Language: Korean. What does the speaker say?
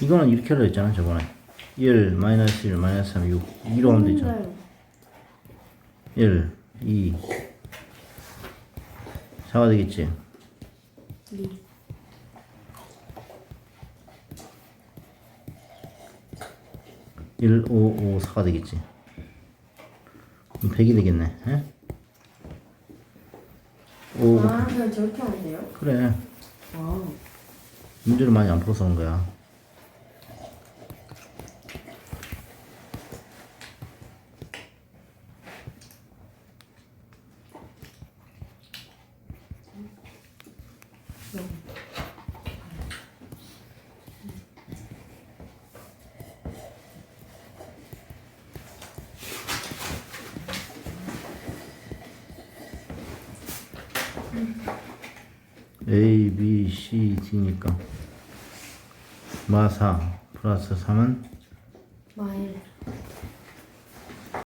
이거는 이렇게 하려 했잖아 저번에. 1 마이너스 1 마이너스 3 6 2로 하면 근데 1 2 4가 되겠지? 네. 1 5 5 4가 되겠지? 그럼 100이 되겠네 에? 5아 그냥 저렇게 하면 돼요? 그래. 아 문제를 많이 안 풀어서 그런 거야 A, B, C, D니까. 마사 플러스 3은? 마일